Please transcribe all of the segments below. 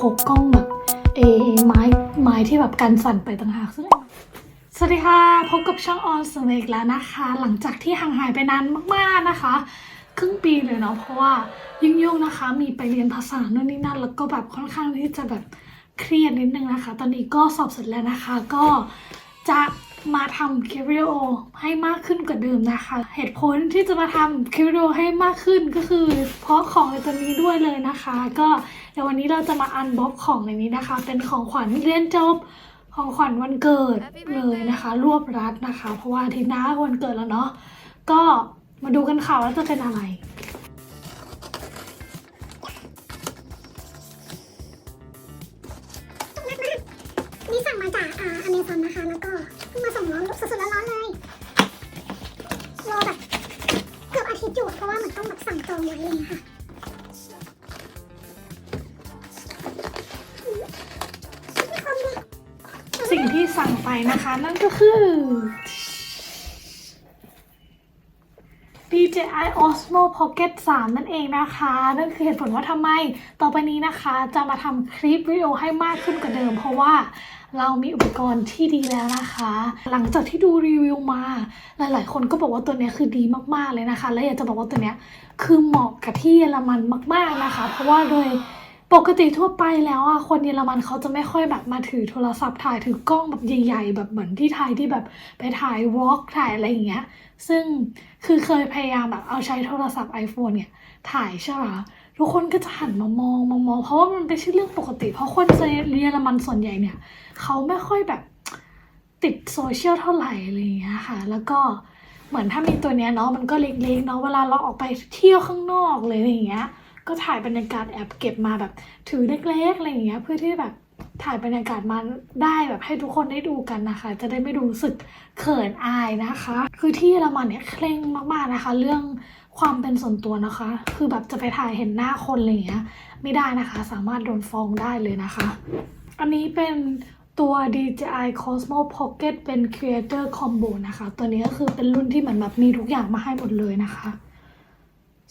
พกกล้องแบบเอไม้ไม้ที่แบบกันสั่นไปต่างหากซึ่งสวัสดีค่ะ พบกับช่องออนสเวกแล้วนะคะ หลังจากที่ห่างหายไปนานมากๆนะคะ ครึ่งปีเลยเนาะเพราะว่ายุ่งๆนะคะ มีไปเรียนภาษาโน่นนี่นั่น แล้วก็แบบค่อนข้างที่จะแบบเครียดนิดนึงนะคะ ตอนนี้ก็สอบเสร็จแล้วนะคะ ก็จะ มาทำคลิปวิดีโอให้มากขึ้นกว่าเดิมนะคะ เหตุผลที่จะมาทำคลิปวิดีโอให้มากขึ้นก็คือ เพราะของในตัวนี้ด้วยเลยนะคะ ก็เดี๋ยววันนี้เราจะมาอันบ็อกของในนี้นะคะ เป็นของขวัญเรียนจบของขวัญวันเกิดเลยนะคะ รวบรัดนะคะ เพราะว่าอาทิตย์หน้าวันเกิดแล้วเนาะก็มาดูกันค่ะว่าจะเป็นอะไรนี่สั่งมาจากอ่าอเมซอนนะคะแล้วก็ เพิ่งมาส่งร้อนสดๆร้อนๆเลยรอแบบเกือบอาทิตย์อยู่เพราะว่ามันต้องแบบสั่งจองไว้อะเลยค่ะความดีสิ่งที่สั่งไปนะคะ นั่นก็คือ DJI Osmo Pocket 3 นั่นเองนะคะ นั่นคือเหตุผลว่าทำไม ต่อไปนี้นะคะ จะมาทำคลิปวิดีโอให้มากขึ้นกว่าเดิม เพราะว่า เรามีอุปกรณ์ที่ดีแล้วนะคะ หลังจากที่ดูรีวิวมา หลาย ๆ คนก็บอกว่าตัวนี้คือดีมากๆเลยนะคะ และอยากจะบอกว่าตัวนี้คือเหมาะกับที่เยอรมันมาก ๆนะคะ เพราะว่าโดยปกติทั่วไปแล้วอะคนเยอรมันเขาจะไม่ค่อยแบบมาถือโทรศัพท์ถ่ายถือกล้องแบบใหญ่ๆ แบบเหมือนที่ไทยที่แบบไปถ่ายวอล์กถ่ายอะไรอย่างเงี้ย ซึ่งคือเคยพยายามแบบเอาใช้โทรศัพท์ iPhone เนี่ยถ่ายใช่ปะ ทุกคนก็จะหันมามองมามอง เพราะว่ามันเป็นชื่อเรื่องปกติ เพราะคนเยอรมันส่วนใหญ่เนี่ย เขาไม่ค่อยแบบติดโซเชียลเท่าไหร่อะไรอย่างเงี้ยค่ะ แล้วก็เหมือนถ้ามีตัวเนี้ยเนาะมันก็เล็กๆเนาะเวลาเราออกไปเที่ยวข้างนอกเลยอะไรอย่างเงี้ย ก็ถ่ายบรรยากาศแอบเก็บมาแบบ ถือเล็กๆอะไรอย่างเงี้ยเพื่อที่แบบถ่ายบรรยากาศมาได้แบบให้ทุกคนได้ดูกันนะคะ จะได้ไม่รู้สึกเขินอายนะคะ คือที่เยอรมันเนี่ยเคร่งมากๆนะคะ เรื่อง ความเป็นส่วนตัวนะคะ คือแบบจะไปถ่ายเห็นหน้าคนอะไรอย่างเงี้ยไม่ได้นะคะ สามารถโดนฟ้องได้เลยนะคะ อันนี้เป็นตัว DJI Cosmo Pocket เป็น Creator Combo นะคะ ตัวนี้ก็คือเป็นรุ่นที่เหมือนแบบมีทุกอย่างมาให้หมดเลยนะคะ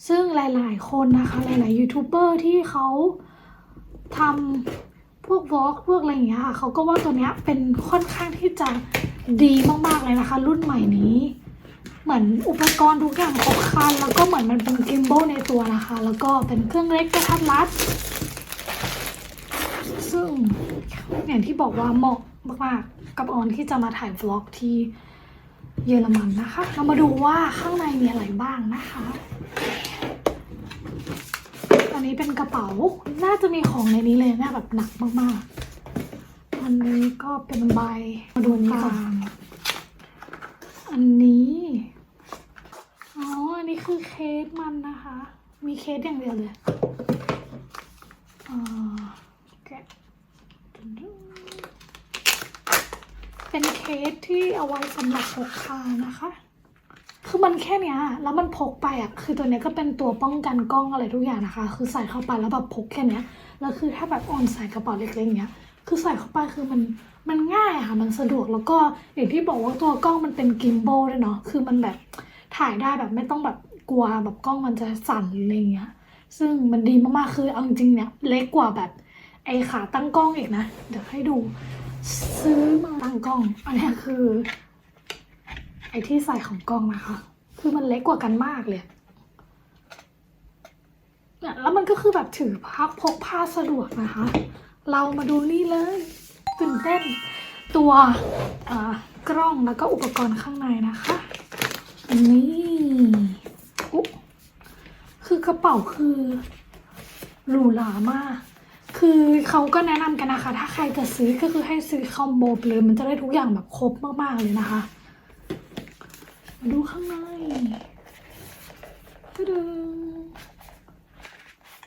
ซึ่งหลายๆคนนะคะ หลายๆยูทูบเบอร์ที่เขาทำพวกวอล์กพวกอะไรอย่างเงี้ยค่ะเขาก็ว่าตัวนี้เป็นค่อนข้างที่จะดีมากๆเลยนะคะ รุ่นใหม่นี้ เหมือนอุปกรณ์ทุกอย่างครบครันแล้วก็เหมือนมันเป็นกิมโบในตัวนะคะ แล้วก็เป็นเครื่องเล็กกระทัดรัด ซึ่งอย่างที่บอกว่าเหมาะมากๆกับออนที่จะมาถ่ายวล็อกที่เยอรมันนะคะ เรามาดูว่าข้างในมีอะไรบ้างนะคะ อันนี้เป็นกระเป๋า น่าจะมีของในนี้เลยนะแบบหนักมากๆ อันนี้ก็เป็นใบมาดูนี้ก่อน อันนี้ อ๋อ อันนี้คือเคส มันนะคะ มีเคสอย่างเดียวเลยอ่าแกะเป็นเคสที่เอาไว้สำหรับพกพานะคะ คือมันแค่เนี้ย แล้วมันพกไปอะ คือตัวเนี้ยก็เป็นตัวป้องกันกล้องอะไรทุกอย่างนะคะ คือใส่เข้าไปแล้วแบบพกแค่เนี้ย แล้วคือถ้าแบบออนใส่กระเป๋าเล็กๆอย่างเงี้ย คือใส่เข้าไปคือมันมันง่ายค่ะ มันสะดวก แล้วก็อย่างที่บอกว่าตัวกล้องมันเป็นกิมโบลด้วยเนาะ คือมันแบบถ่ายได้แบบไม่ต้องแบบ กลัวแบบกล้องมันจะสั่นอะไรเงี้ย ซึ่งมันดีมากๆ คือเอาจริงเนี่ยเล็กกว่าแบบไอขาตั้งกล้องอีกนะ เดี๋ยวให้ดู ซื้อมาตั้งกล้อง อันนี้คือ ไอที่ใส่ของกล้องนะคะ คือมันเล็กกว่ากันมากเลยเนี่ยแล้วมันก็คือแบบถือพักพกพาสะดวกนะคะ เรามาดูนี่เลยตื่นเต้นตัวอ่ากล้องแล้วก็อุปกรณ์ข้างในนะคะ อันนี้อุ๊คือกระเป๋าคือหรูหรามาก คือเขาก็แนะนำกันนะคะ ถ้าใครจะซื้อก็คือให้ซื้อคอมโบเลยมันจะได้ทุกอย่างแบบครบมากๆเลยนะคะ มาดูข้างในตะดึง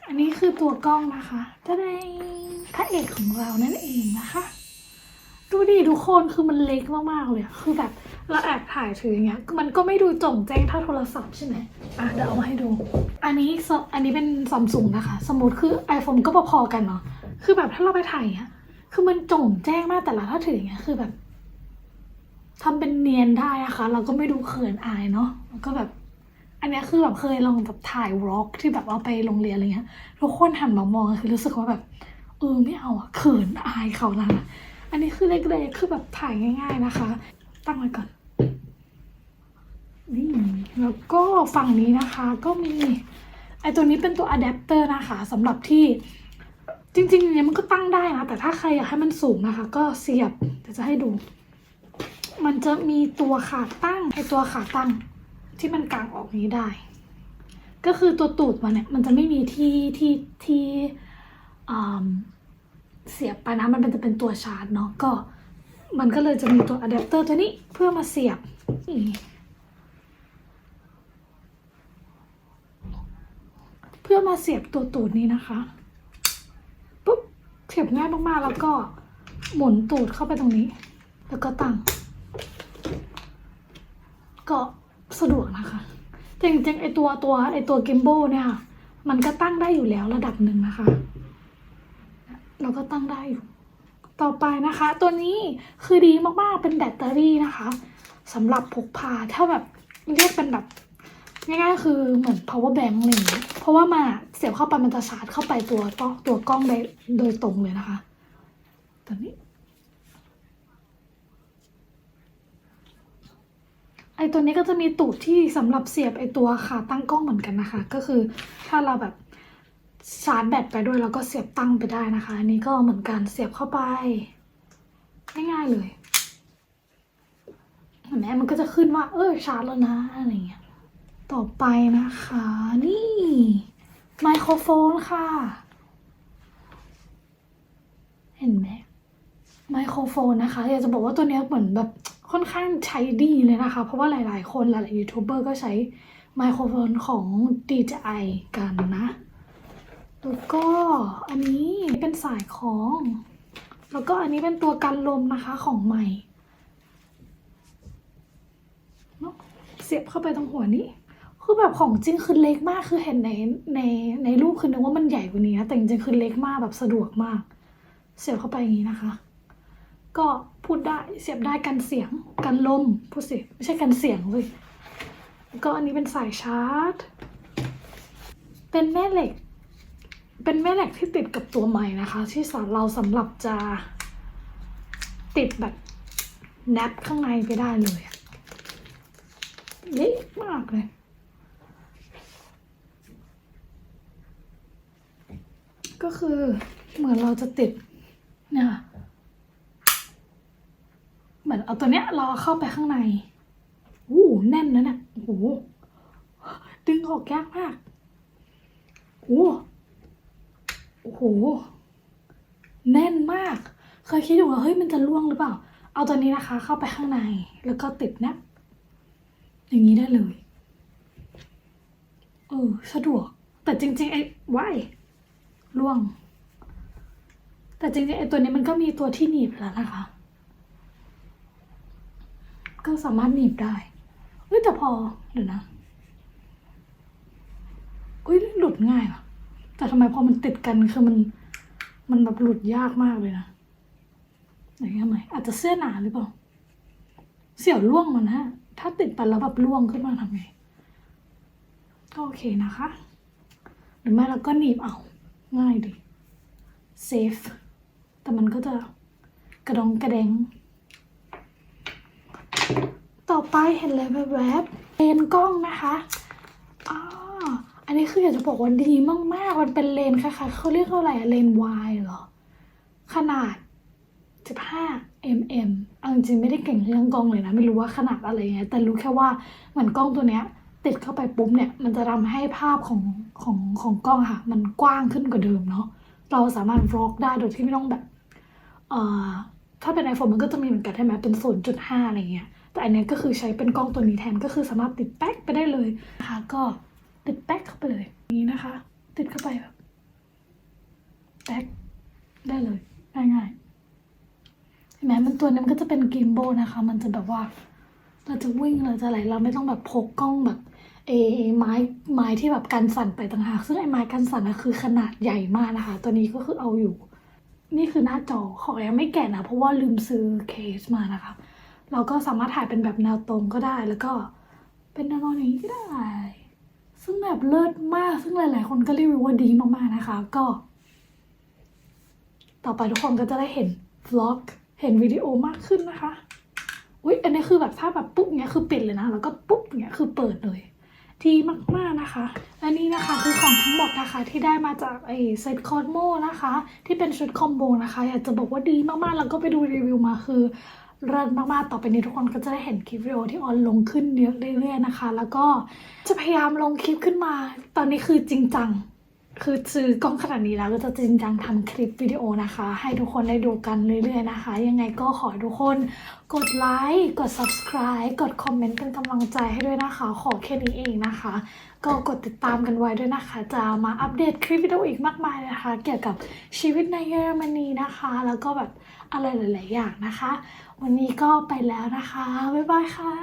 อันนี้คือตัวกล้องนะคะจะได้พระเอกของเรานั่นเองนะคะ ดูดิทุกคนคือมันเล็กมากๆเลยคือแบบเราแอบถ่ายถืออย่างเงี้ยมันก็ไม่ดูจ่งแจ้งเท่าโทรศัพท์ใช่ไหมอะเดี๋ยวเอามาให้ดู อันนี้อันนี้เป็นซัมซุงนะคะ สมมติคือ iPhone ก็พอๆกันเนาะคือแบบถ้าเราไปถ่ายอย่างเงี้ยคือมันจ่งแจ้งมากแต่ละถ้าถืออย่างเงี้ยคือแบบทำเป็นเนียนได้นะคะ เราก็ไม่ดูเขินอายเนาะแล้วก็แบบ อันนี้คือแบบเคยลองแบบถ่ายวล็อกที่แบบเอาไปโรงเรียนอะไรเงี้ยทุกคนหันมามองคือรู้สึกว่าแบบเออไม่เอาอะเขินอายเขานะ อันนี้คือเล็กๆคือแบบถ่ายง่าย ๆนะคะ ตั้งไว้ก่อนนี่แล้วก็ฝั่งนี้นะคะก็มีไอตัวนี้เป็นตัวอะแดปเตอร์นะคะสำหรับที่จริงๆเนี่ยมันก็ตั้งได้นะ แต่ถ้าใครอยากให้มันสูงนะคะ ก็เสียบเดี๋ยวจะให้ดู มันจะมีตัวขาตั้งไอตัวขาตั้งที่มันกางออกนี้ได้ ก็คือตัวตูดมันเนี่ยมันจะไม่มีที่ที่ที่อ่า เสียบไปนะมันเป็นจะเป็นตัวชาร์จเนาะก็ มันก็เลยจะมีตัวอะแดปเตอร์ตัวนี้เพื่อมาเสียบเพื่อมาเสียบตัวตูดนี้นะคะปุ๊บเสียบง่ายมากๆแล้วก็หมุนตูดเข้าไปตรงนี้ แล้วก็ตั้ง ก็สะดวกนะคะจริงๆไอตัวตัวไอตัวเกมโบเนี่ยมันก็ตั้งได้อยู่แล้วระดับหนึ่งนะคะ เราก็ตั้งได้อยู่ ต่อไปนะคะ ตัวนี้คือดีมากๆเป็นแบตเตอรี่นะคะสำหรับพกพาถ้าแบบเรียกเป็นแบบง่ายๆคือเหมือน power bank อะไรอย่างเงี้ยเพราะว่ามาเสียบเข้าไปมันจะชาร์จเข้าไปตัวตัวตัวกล้องได้โดยตรงเลยนะคะ ตัวนี้ ไอตัวนี้ก็จะมีตูดที่สำหรับเสียบไอตัวขาตั้งกล้องเหมือนกันนะคะ ก็คือถ้าเราแบบ ชาร์จแบตไปด้วยแล้วก็เสียบตั้งไปได้นะคะ อันนี้ก็เหมือนกันเสียบเข้าไป ง่ายๆเลยเห็นไหมมันก็จะขึ้นว่า เออชาร์จแล้วนะอะไรเงี้ยต่อไปนะคะ นี่ไมโครโฟนค่ะ เห็นไหมไมโครโฟนนะคะอยากจะบอกว่าตัวนี้เหมือนแบบค่อนข้างใช้ดีเลยนะคะ เพราะว่าหลายๆ คนหลายๆยูทูบเบอร์ก็ใช้ไมโครโฟนของ DJI กันนะ แล้วก็อันนี้เป็นสายของ แล้วก็อันนี้เป็นตัวกันลมนะคะของใหม่เนอะเสียบเข้าไปตรงหัวนี้ คือแบบของจริงคือเล็กมากคือเห็นในในในรูปคือนึกว่ามันใหญ่กว่านี้แต่จริงๆคือเล็กมากแบบสะดวกมาก เสียบเข้าไปอย่างนี้นะคะ ก็พูดได้เสียบได้กันเสียงกันลมพูดสิไม่ใช่กันเสียงเลยก็อันนี้เป็นสายชาร์จ เป็นแม่เหล็ก เป็นแม่เหล็กที่ติดกับตัวใหม่นะคะ ที่สอนเราสำหรับจะติดแบบแนบข้างในไปได้เลยเล็กมากเลย ก็คือเหมือนเราจะติดเนี่ยค่ะเหมือนเอาตัวเนี้ยเราเข้าไปข้างในอู้แน่นนะเนี่ยโอ้โหดึงออกยากมากโอ้ โอ้โห แน่นมาก เคยคิดอยู่ว่าเฮ้ยมันจะล่วงหรือเปล่า เอาตัวนี้นะคะ เข้าไปข้างในแล้วก็ติดนบอย่างนี้ได้เลยเออสะดวก แต่จริง ๆ ไอ้ว้ายล่วง แต่จริงๆไอ้ตัวนี้มันก็มีตัวที่หนีบแล้วนะคะ ก็สามารถหนีบได้เฮ้ยแต่พอเดี๋ยวนะอุ้ยหลุดง่ายว่ะ แต่ทำไมพอมันติดกันคือมันมันแบบหลุดยากมากเลยนะไหนทำไมอาจจะเสื้อหนาหรือเปล่า เสี่ยวล่วงมันฮะ ถ้าติดไปแล้วแบบล่วงขึ้นมาทำไงก็โอเคนะคะ หรือไม่เราก็หนีบเอาง่ายดีเซฟแต่มันก็จะกระดองกระแดง ต่อไปเห็นเลยแวบๆเลนกล้องนะคะ อันนี้คืออยากจะบอกว่าดีมากๆ มันเป็นเลนคล้ายๆเขาเรียกว่าอะไรเลนวายเหรอ ขนาด 15 mm เอาจริงๆไม่ได้เก่งเรื่องกล้องเลยนะ ไม่รู้ว่าขนาดอะไรไงแต่รู้แค่ว่าเหมือนกล้องตัวเนี้ย ติดเข้าไปปุ๊บเนี่ย มันจะทำให้ภาพของของของกล้องค่ะ มันกว้างขึ้นกว่าเดิมเนาะ เราสามารถวล็อกได้โดยที่ไม่ต้องแบบ เอ่อ ถ้าเป็น iPhone มันก็จะมีเหมือนกันใช่ไหมเป็น0.5อะไรเงี้ย แต่อันเนี้ยก็คือใช้เป็นกล้องตัวนี้แทน ก็คือสามารถติดแป๊กไปได้เลยนะคะก็ ติดแป๊กเข้าไปเลยอย่างนี้นะคะ ติดเข้าไปแบบแป๊กได้เลยง่ายๆเห็นไหมมันตัวนี้มันก็จะเป็นกิมโบนะคะ มันจะแบบว่า เราจะวิ่งเราจะอะไรเราไม่ต้องแบบพกกล้องแบบเอไม้ไม้ที่แบบกันสั่นไปต่างหากซึ่งไอ้ไม้กันสั่นนะคือขนาดใหญ่มากนะคะ ตัวนี้ก็คือเอาอยู่ นี่คือหน้าจอขอยังไม่แกะนะ เพราะว่าลืมซื้อเคสมานะคะ เราก็สามารถถ่ายเป็นแบบแนวตรงก็ได้ แล้วก็เป็นแนวนอนอย่างนี้ก็ได้ ซึ่งแบบเลิศมาก ซึ่งหลายๆ คนก็รีวิวว่าดีมากๆนะคะ ก็ ต่อไปทุกคนก็จะได้เห็นวล็อกเห็นวิดีโอมากขึ้นนะคะ อุ๊ย อันนี้คือแบบถ้าแบบปุ๊บเนี้ยคือปิดเลยนะ แล้วก็ปุ๊บเนี้ยคือเปิดเลยดีมาก ๆ นะคะ และนี่นะคะคือของทั้งหมดนะคะที่ได้มาจากไอเซตคอสโมนะคะ ที่เป็นชุดคอมโบนะคะ อยากจะบอกว่าดีมาก ๆ แล้วก็ไปดูรีวิวมาคือ เลิศมากๆ ต่อไปนี้ทุกคนก็จะได้เห็นคลิปวิดีโอที่ออนลงขึ้นเยอะเรื่อยๆนะคะ แล้วก็จะพยายามลงคลิปขึ้นมา ตอนนี้คือจริงจัง คือซื้อกล้องขนาดนี้แล้วก็จะจริงจังทำคลิปวิดีโอนะคะ ให้ทุกคนได้ดูกันเรื่อยๆนะคะ ยังไงก็ขอทุกคนกดไลค์กด subscribe กดคอมเมนต์เป็นกำลังใจให้ด้วยนะคะ ขอแค่นี้เองนะคะ ก็กดติดตามกันไว้ด้วยนะคะ จะมาอัปเดตคลิปวิดีโออีกมากมายนะคะ เกี่ยวกับชีวิตในเยอรมนีนะคะ แล้วก็แบบอะไรหลาย ๆ อย่างนะคะ วันนี้ก็ไปแล้วนะคะบ๊ายบายค่ะ